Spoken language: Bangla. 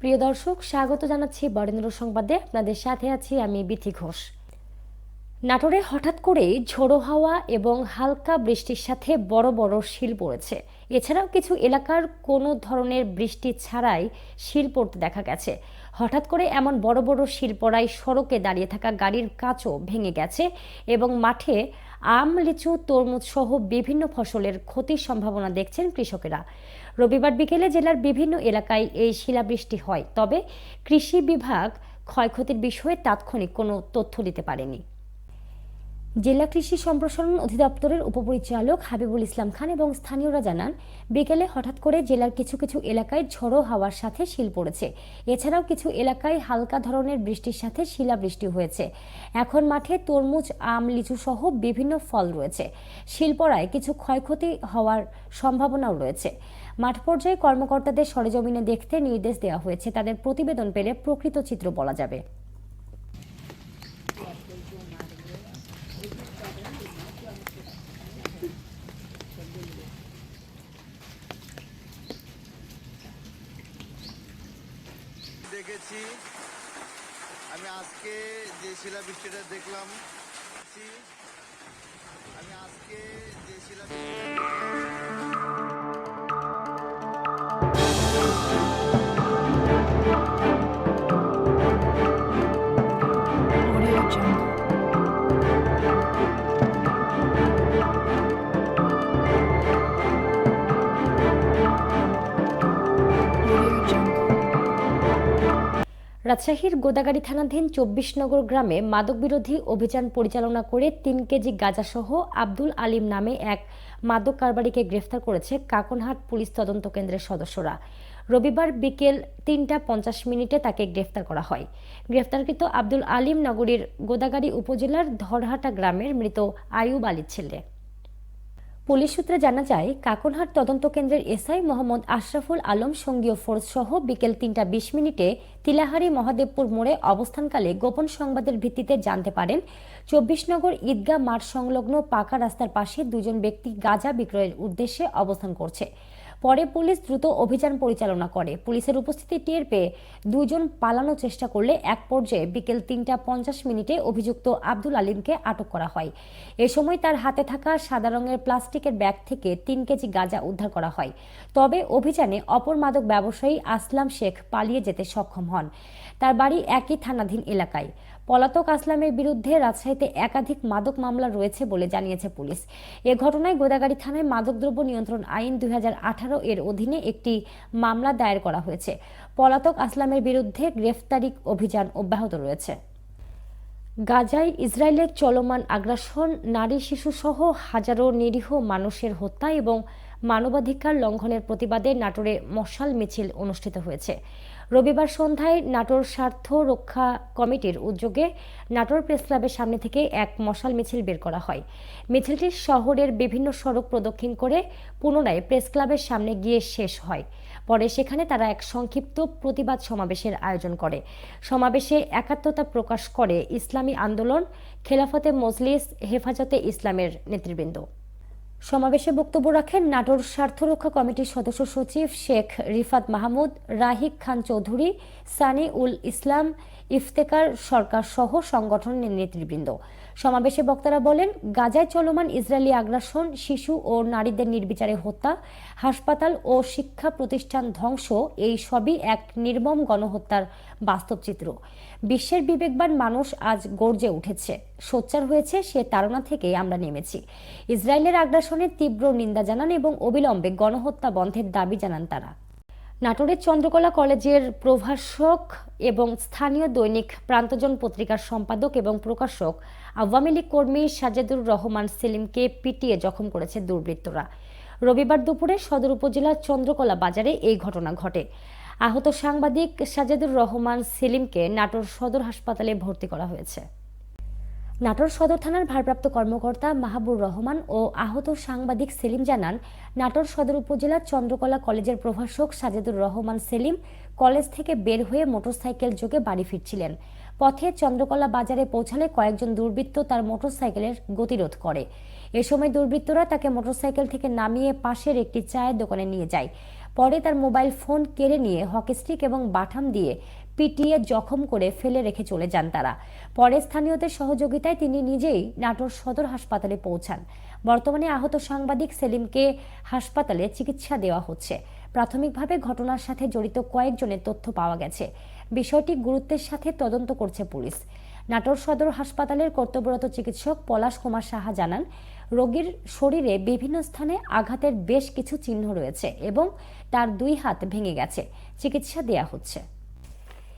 প্রিয় দর্শক, স্বাগত জানাচ্ছি বরেন্দ্র সংবাদে। আপনাদের সাথে আছি আমি বিথি ঘোষ। নাটোরে হঠাৎ করেই ঝোড়ো হাওয়া এবং হালকা বৃষ্টির সাথে বড় বড় শিল পড়েছে। এছাড়াও কিছু এলাকার কোনো ধরনের বৃষ্টি ছাড়াই শিল পড়তে দেখা গেছে। হঠাৎ করে এমন বড় বড় শিল পড়ায় সড়কে দাঁড়িয়ে থাকা গাড়ির কাঁচও ভেঙে গেছে এবং মাঠে আম, লিচু, তরমুজ সহ বিভিন্ন ফসলের ক্ষতির সম্ভাবনা দেখছেন কৃষকেরা। রবিবার বিকেলে জেলার বিভিন্ন এলাকায় এই শিলাবৃষ্টি হয়, তবে কৃষি বিভাগ ক্ষয়ক্ষতির বিষয়ে তাৎক্ষণিক কোনো তথ্য দিতে পারেনি। জেলা কৃষি সম্প্রসারণ অধিদপ্তরের উপপরিচালক হাবিবুল ইসলাম খান এবং স্থানীয়রা জানান, বিকেলে হঠাৎ করে জেলার কিছু কিছু এলাকায় ঝড়ো হাওয়ার সাথে শিল পড়েছে। এছাড়াও কিছু এলাকায় হালকা ধরনের বৃষ্টির সাথে শিলাবৃষ্টি হয়েছে। এখন মাঠে তরমুজ, আম, লিচু সহ বিভিন্ন ফল রয়েছে। শিল পড়ায় কিছু ক্ষয়ক্ষতি হওয়ার সম্ভাবনাও রয়েছে। মাঠ পর্যায়ে কর্মকর্তাদের সরেজমিনে দেখতে নির্দেশ দেওয়া হয়েছে। তাদের প্রতিবেদন পেলে প্রকৃত চিত্র বলা যাবে। দেখেছি। আমি আজকে যে শিলাবৃষ্টিটা দেখলাম আমি আজকে যে শিলাবৃষ্টিটা রাজশাহীর গোদাগাড়ি থানাধীন চব্বিশ নগর গ্রামে মাদক বিরোধী অভিযান পরিচালনা করে তিন কেজি গাঁজাসহ আব্দুল আলিম নামে এক মাদক কারবারিকে গ্রেফতার করেছে কাকনহাট পুলিশ তদন্ত কেন্দ্রের সদস্যরা। রবিবার বিকেল তিনটা পঞ্চাশ মিনিটে তাকে গ্রেফতার করা হয়। গ্রেফতারকৃত আব্দুল আলিম নগরীর গোদাগাড়ি উপজেলার ধরহাটা গ্রামের মৃত আয়ুব আলীর ছেলে। পুলিশ সূত্রে জানা যায়, কাকনহাট তদন্ত কেন্দ্রের এসআই মোহাম্মদ আশরাফুল আলম সঙ্গীয় ফোর্স সহ বিকেল তিনটা বিশ মিনিটে তিলাহারি মহাদেবপুর মোড়ে অবস্থানকালে গোপন সংবাদের ভিত্তিতে জানতে পারেন, চব্বিশ নগর ঈদগাহ মাঠ সংলগ্ন পাকা রাস্তার পাশে দুজন ব্যক্তি গাঁজা বিক্রয়ের উদ্দেশ্যে অবস্থান করছে। পরে পুলিশ দ্রুত অভিযান পরিচালনা করে। পুলিশের উপস্থিতি টের পেয়ে দুজন পালানোর চেষ্টা করলে এক পর্যায়ে বিকেল তিনটা পঞ্চাশ মিনিটে অভিযুক্ত আব্দুল আলিমকে আটক করা হয়। এ সময় তার হাতে থাকা সাদা রঙের প্লাস্টিকের ব্যাগ থেকে তিন কেজি গাঁজা উদ্ধার করা হয়। তবে অভিযানে অপর মাদক ব্যবসায়ী আসলাম শেখ পালিয়ে যেতে সক্ষম হন। তার বাড়ি একই থানাধীন এলাকায়। পলাতক আসলামের বিরুদ্ধে রাজশাহীতে একাধিক মাদক মামলা রয়েছে বলে জানিয়েছে পুলিশ। এ ঘটনায় গোদাগাড়ি থানায় মাদকদ্রব্য নিয়ন্ত্রণ আইন দু হাজার আঠারো এর অধীনে একটি মামলা দায়ের করা হয়েছে। পলাতক আসলামের বিরুদ্ধে গ্রেফতারি অভিযান অব্যাহত রয়েছে। গাজায় ইসরায়েলের চলমান আগ্রাসন, নারী, শিশু সহ হাজারো নিরীহ মানুষের হত্যা এবং মানবাধিকার লঙ্ঘনের প্রতিবাদে নাটোরে মশাল মিছিল অনুষ্ঠিত হয়েছে। রবিবার সন্ধ্যায় নাটোর স্বার্থ রক্ষা কমিটির উদ্যোগে নাটোর প্রেস ক্লাবের সামনে থেকে এক মশাল মিছিল বের করা হয়। মিছিলটি শহরের বিভিন্ন সড়ক প্রদক্ষিণ করে পুনরায় প্রেস ক্লাবের সামনে গিয়ে শেষ হয়। পরে সেখানে তারা এক সংক্ষিপ্ত প্রতিবাদ সমাবেশের আয়োজন করে। সমাবেশে একাত্মতা প্রকাশ করে ইসলামী আন্দোলন, খেলাফতে মজলিস, হেফাজতে ইসলামের নেতৃবৃন্দ। সমাবেশে বক্তব্য রাখেন নাটোর স্বার্থ রক্ষা কমিটির সদস্য সচিব শেখ রিফাত মাহমুদ, রাহিক খান চৌধুরী সানি উল ইসলাম ইফতেকার সরকার সহ সংগঠনের নেতৃবৃন্দ। সমাবেশে বক্তারা বলেন, গাজায় চলমান ইসরায়েলি আগ্রাসন, শিশু ও নারীদের নির্বিচারে হত্যা, হাসপাতাল ও শিক্ষা প্রতিষ্ঠান ধ্বংস, এই সবই এক নির্মম গণহত্যার বাস্তব চিত্র। বিশ্বের বিবেকবান মানুষ আজ গর্জে উঠেছে। সোচ্চার হয়েছে সে তাড়না থেকেই আমরা নেমেছি। ইসরায়েলের আগ্রাসনের তীব্র নিন্দা জানান এবং অবিলম্বে গণহত্যা বন্ধের দাবি জানান তারা। নাটোরের চন্দ্রকলা কলেজের প্রভাষক এবং স্থানীয় দৈনিক প্রান্তজন পত্রিকার সম্পাদক এবং প্রকাশক আওয়ামী লীগ কর্মী সাজেদুর রহমান সেলিমকে পিটিয়ে জখম করেছে দুর্বৃত্তরা। রবিবার দুপুরে সদর উপজেলার চন্দ্রকলা বাজারে এই ঘটনা ঘটে। আহত সাংবাদিক সাজেদুর রহমান সেলিমকে নাটোর সদর হাসপাতালে ভর্তি করা হয়েছে। নাটোর সদর থানার ভারপ্রাপ্ত কর্মকর্তা মাহাবুর রহমান ও আহত সাংবাদিক সেলিম জানান, নাটোর সদর উপজেলার চন্দ্রকলা কলেজের প্রভাষক সাজেদুর রহমান সেলিম কলেজ থেকে বের হয়ে মোটরসাইকেল যোগে বাড়ি ফিরছিলেন। পথে চন্দ্রকলা বাজারে পৌঁছালে কয়েকজন দুর্বৃত্ত তার মোটরসাইকেলের গতিরোধ করে। এ সময় দুর্বৃত্তরা তাকে মোটরসাইকেল থেকে নামিয়ে পাশের একটি চায়ের দোকানে নিয়ে যায়। পরে তার মোবাইল ফোন কেড়ে নিয়ে হকি স্টিক এবং বাঠাম দিয়ে পিটিয়ে জখম করে ফেলে রেখে চলে যান তারা। পরে স্থানীয়দের সহযোগিতায় তিনি নিজেই নাটোর সদর হাসপাতালে পৌঁছান। বর্তমানে আহত সাংবাদিক সেলিমকে হাসপাতালে চিকিৎসা দেওয়া হচ্ছে। প্রাথমিকভাবে ঘটনার সাথে জড়িত কয়েকজনের তথ্য পাওয়া গেছে। বিষয়টি গুরুত্বের সাথে তদন্ত করছে পুলিশ। নাটোর সদর হাসপাতালের কর্তব্যরত চিকিৎসক পলাশ কুমার সাহা জানান, রোগীর শরীরে বিভিন্ন স্থানে আঘাতের বেশ কিছু চিহ্ন রয়েছে এবং তার দুই হাত ভেঙে গেছে। চিকিৎসা দেয়া হচ্ছে।